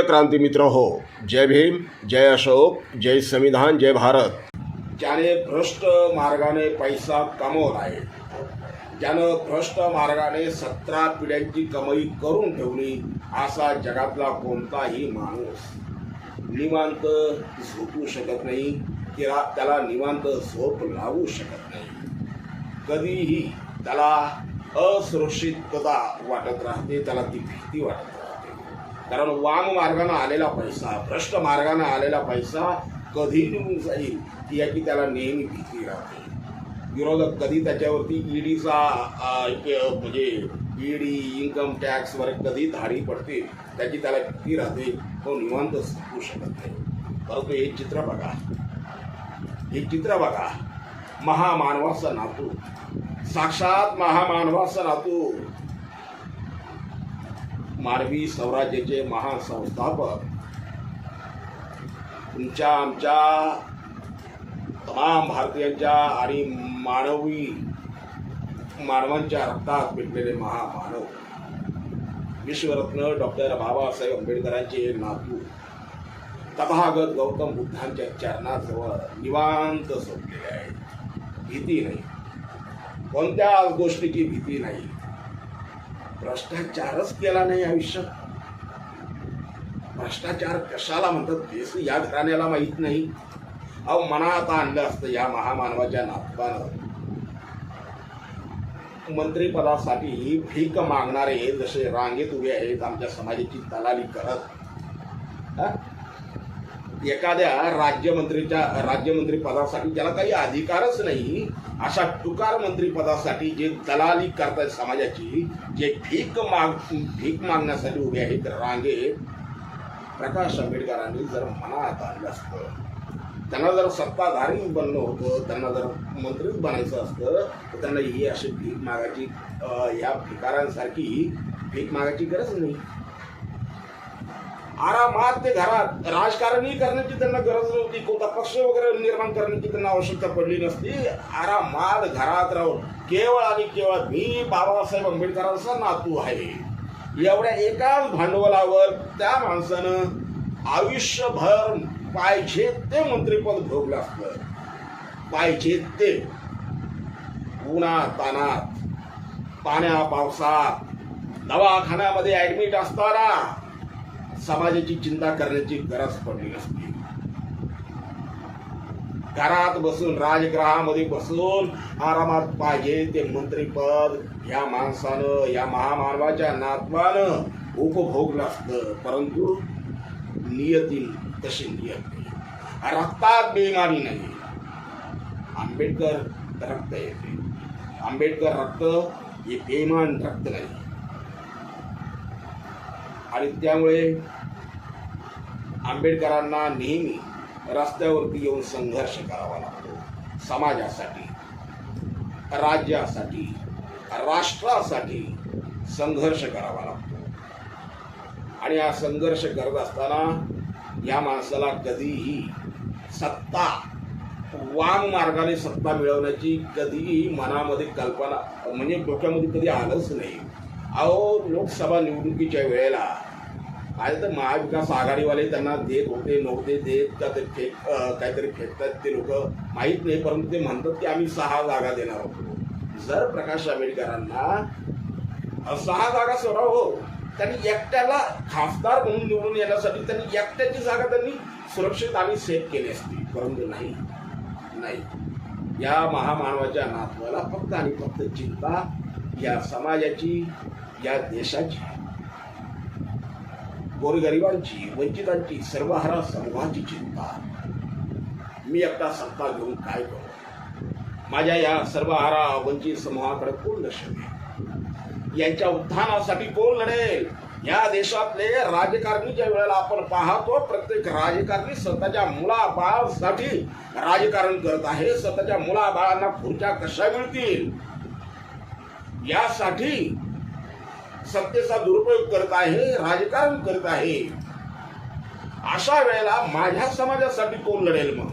प्रिय क्रांती मित्र हो जय भीम जय अशोक जय संविधान जय भारत. ज्याने भ्रष्ट मार्गाने पैसा कमवला आहे ज्यानं भ्रष्ट मार्गाने सतरा पिढ्यांची कमाई करून ठेवली असा जगातला कोणताही माणूस निवांत झोपू शकत नाही किंवा त्याला निवांत झोप लागू शकत नाही. कधीही त्याला असुरक्षितता वाटत राहते त्याला ती भीती वाटत राहते कारण वाम मार्गानं आलेला पैसा भ्रष्ट मार्गानं आलेला पैसा कधी निघून जाईल याची त्याला नेहमी भीती राहते. विरोधक कधी त्याच्यावरती ईडीचा म्हणजे ईडी इन्कम टॅक्सवर कधी धाडी पडते त्याची त्याला भीती राहते तो निवांत होऊ शकत नाही. परंतु हे चित्र बघा. हे चित्र बघा. महामानवाचा नातू. साक्षात महामानवाचा नातू. मानवी स्वराज्याचे महासंस्थापक. तुमच्या आमच्या तमाम भारतीयांच्या आणि मानवी मानवांच्या रक्तात पेटलेले महामानव. विश्वरत्न डॉक्टर बाबासाहेब आंबेडकरांचे नातू. तथागत गौतम बुद्धांच्या चरणाजवळ निवांत सोडलेले आहेत भीती नाही. कोणत्याच गोष्टीची भीती नाही. भ्रष्टाचारच केला नाही आयुष्यात. भ्रष्टाचार कशाला म्हणतात तेच या घराण्याला माहीत नाही. अहो मनात आणलं असतं या महामानवाच्या नातवानं. ही भीक मागणारे जसे रांगेत उभे आहेत आमच्या समाजाची दलाली करत. हा? एखाद्या राज्यमंत्रीच्या राज्यमंत्री पदासाठी ज्याला काही अधिकारच नाही. अशा टुकार मंत्री पदासाठी जे दलाली करतायत समाजाची जे भीक माग भीक मागण्यासाठी उभे आहेत रांगेत प्रकाश आंबेडकरांनी जर मनात आणलं असतं त्यांना जर सत्ताधारी बनलं होतं त्यांना जर मंत्रीच बनायचं असतं तर त्यांना ही अशी भीक मागायची या भिकाऱ्यांसारखी भीक मागायची गरज नाही. आरामात ते घरात राजकारणही करण्याची त्यांना गरज नव्हती कोणता पक्ष वगैरे निर्माण करण्याची त्यांना आवश्यकता पडली नसती. आरामात घरात राहून केवळ आणि केवळ मी बाबासाहेब आंबेडकरांचा नातू आहे. एवढ्या एकाच भांडवलावर त्या माणसानं आयुष्यभर पाहिजे ते मंत्रिपद भोगलं असतं. पाहिजे ते. उन्हा तानात पाण्या पावसात दवाखान्यामध्ये ॲडमिट असताना समाजाची चिंता करण्याची गरज पडली. असते घरात बसून राजगृहामध्ये बसून आरामात पाहिजे ते मंत्रीपद या माणसानं या महामानवाच्या नातवानं उपभोगलं असतं. परंतु नियती तशी नियत नाही. रक्तात बेमानी नाही. आंबेडकर रक्त येते. आंबेडकर रक्त हे बेमान रक्त नाही. आणि त्यामुळे आंबेडकरांना नेहमी रस्त्यावरती येऊन संघर्ष करावा लागतो. समाजासाठी राज्यासाठी राष्ट्रासाठी संघर्ष करावा लागतो. आणि हा संघर्ष करत असताना या माणसाला कधीही सत्ता वाम मार्गाने सत्ता मिळवण्याची कधीही मनामध्ये कल्पना म्हणजे डोक्यामध्ये कधी आलंच नाही. अहो लोकसभा निवडणुकीच्या वेळेला आज तर महाविकास आघाडीवाले त्यांना देत होते नव्हते देत का ते फेक काहीतरी फेकतात ते लोक माहीत नाही परंतु ते म्हणतात की आम्ही सहा जागा देणार होतो जर प्रकाश आंबेडकरांना सहा जागा सोडाव हो. त्यांनी एकट्याला खासदार म्हणून निवडून येण्यासाठी त्यांनी एकट्याची जागा त्यांनी सुरक्षित आणि सेफ केली असती परंतु नाही. नाही. या महामानवाच्या नातवाला फक्त आणि फक्त चिंता या समाजाची या देशाची. गोरगरिबांची वंचितांची सर्वहारा समूहाची चिंता. मी एकटा सत्ता घेऊन काय करू? माझ्या या सर्वहारा वंचित समूहाकडे कोण लक्ष यांच्या उत्थानासाठी कोण लढेल? या देशातले राजकारणी वेळेला आपण पाहतो प्रत्येक राजकारणी स्वतःच्या मुलाबाळासाठी राजकारण करत आहे स्वतःच्या मुलाबाळांना खुर्च्या कशा मिळतील? यासाठी सत्तेचा दुरुपयोग करत आहे राजकारण करत आहे. अशा वेळेला माझ्या समाजासाठी कोण लढेल मग?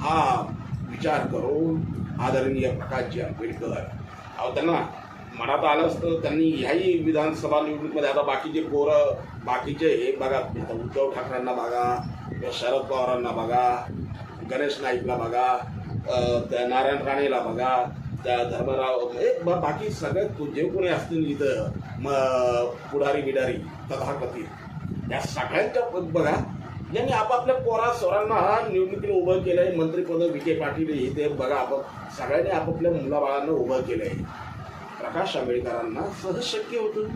हा विचार करून आदरणीय प्रकाशजी आंबेडकर. अहो त्यांना मनात आलं असतं त्यांनी ह्याही विधानसभा निवडणुकीमध्ये आता बाकीचे पोरं बाकीचे हे बघा आता उद्धव ठाकरेंना बघा शरद पवारांना बघा गणेश नाईकला बघा त्या नारायण राणेला बघा धर्मराव हे ब- बाकी सगळ्यात जे कोणी असतील इथं मग पुढारी बिडारी तथाकथित या सगळ्यांच्या ब- बघा यांनी आपापल्या पोरा स्वरांना हा निवडणुकीने उभं केलंय मंत्रीपद विखे पाटील हे ते बघा आपण सगळ्यांनी आपापल्या मुलाबाळांना उभं केलंय. प्रकाश आंबेडकरांना सहज शक्य होतं.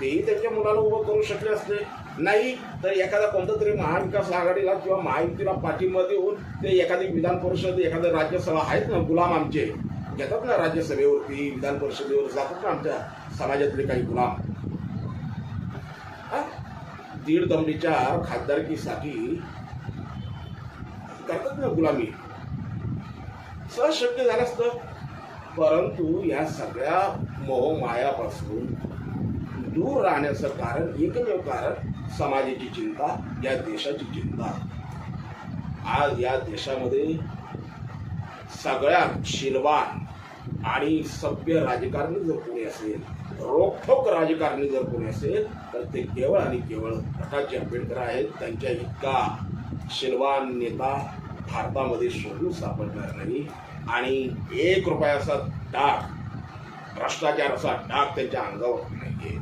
तेही त्यांच्या मुलाला उभं करू शकले असते. नाही तर एखादा कोणता तरी महाविकास आघाडीला किंवा महायुतीला पाठिंबा देऊन ते एखादी विधान परिषद एखादं राज्यसभा आहेत ना गुलाम आमचे घेतात ना राज्यसभेवरती विधान परिषदेवर जातात ना आमच्या समाजातले काही गुलाम. हा? दीड दमडीच्या खासदारकीसाठी करतात ना गुलामी. सहज शक्य झालं असतं. परंतु या सगळ्या मोहमायापासून दूर राहण्याचं कारण एकमेव कारण समाजाची चिंता या देशाची चिंता. आज या देशामध्ये सगळ्यात शिलवान आणि सभ्य राजकारणी जर कोणी असेल रोखोक राजकारणी जर कोणी असेल तर ते केवळ आणि केवळ प्रकाशजी आंबेडकर आहेत. त्यांच्या इतका शिलवान नेता भारतामध्ये शोधून सापडणार नाही. आणि एक रुपयाचा डाग भ्रष्टाचाराचा डाग त्यांच्या अंगावर नाहीये.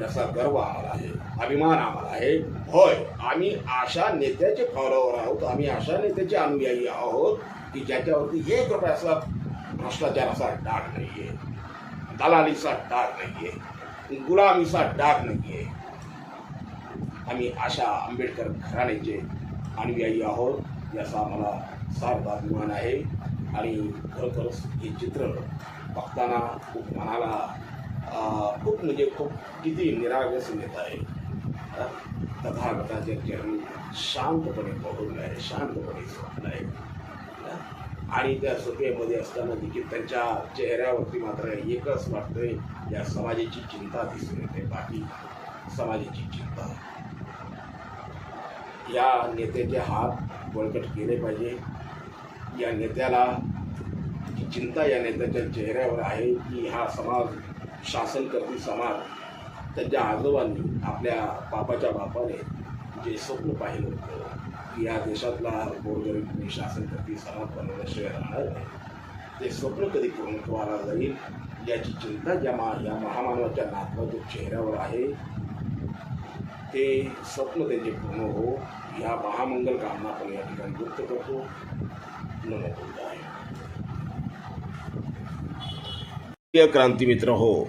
याचा गर्व आम्हाला आहे अभिमान आम्हाला आहे. होय आम्ही अशा नेत्याचे फॉलोअर आहोत. आम्ही अशा नेत्याचे अनुयायी आहोत की ज्याच्यावरती एक रुपयाचा भ्रष्टाचाराचा डाग नाहीये. दलालीचा डाग आहे गुलामीचा डाग आहे आम्ही अशा आंबेडकर घराण्याचे अनुयायी आहोत. याचा आम्हाला सार्थ अभिमान आहे. आणि खरोखरच हे चित्र बघताना खूप मनाला खूप म्हणजे खूप किती निरागस येत आहे. तथागताचे चरण शांतपणे बघून आहे शांतपणे झोपलं. आहे आणि त्या सभेमध्ये असताना देखील त्यांच्या चेहऱ्यावरती मात्र एकच वाटतंय या समाजाची चिंता दिसून येते. बाकी समाजाची चिंता. या नेत्याचे हात बळकट केले पाहिजे. या नेत्याला जी चिंता या नेत्याच्या चेहऱ्यावर आहे की हा समाज शासन करती समाज त्यांच्या आजोबांनी आपल्या बापाच्या बापाने जे स्वप्न पाहिलं होतं या देशातला गोरगरीब शासन करती समाज बनवल्याशिवाय शहर आहे. ते स्वप्न कधी पूर्णत्वाला जाईल याची चिंता ज्या मा या महामानवाच्या नातवाच्या चेहऱ्यावर आहे. ते स्वप्न त्यांचे पूर्ण हो या महामंगल कामना आपण या ठिकाणी व्यक्त करतो. नमो बुद्धाय क्रांती मित्र हो